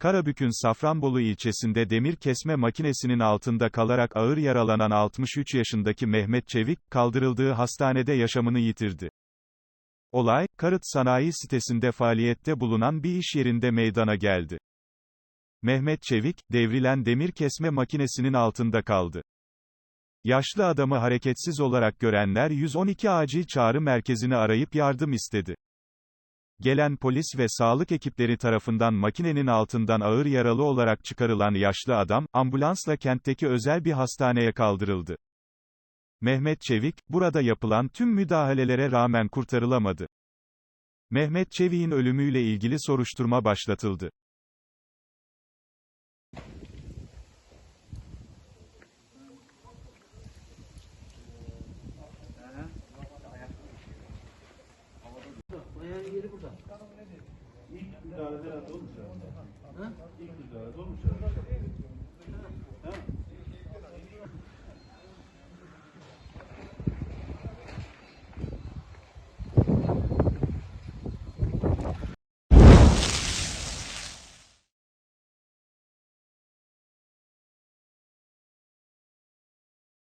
Karabük'ün Safranbolu ilçesinde demir kesme makinesinin altında kalarak ağır yaralanan 63 yaşındaki Mehmet Çevik, kaldırıldığı hastanede yaşamını yitirdi. Olay, Karıt Sanayi sitesinde faaliyette bulunan bir iş yerinde meydana geldi. Mehmet Çevik, devrilen demir kesme makinesinin altında kaldı. Yaşlı adamı hareketsiz olarak görenler 112 acil çağrı merkezini arayıp yardım istedi. Gelen polis ve sağlık ekipleri tarafından makinenin altından ağır yaralı olarak çıkarılan yaşlı adam, ambulansla kentteki özel bir hastaneye kaldırıldı. Mehmet Çevik, burada yapılan tüm müdahalelere rağmen kurtarılamadı. Mehmet Çevik'in ölümüyle ilgili soruşturma başlatıldı. Burada. İlk müdahalede olmuş herhalde. Ha? İlk müdahalede olmuş herhalde. Ha?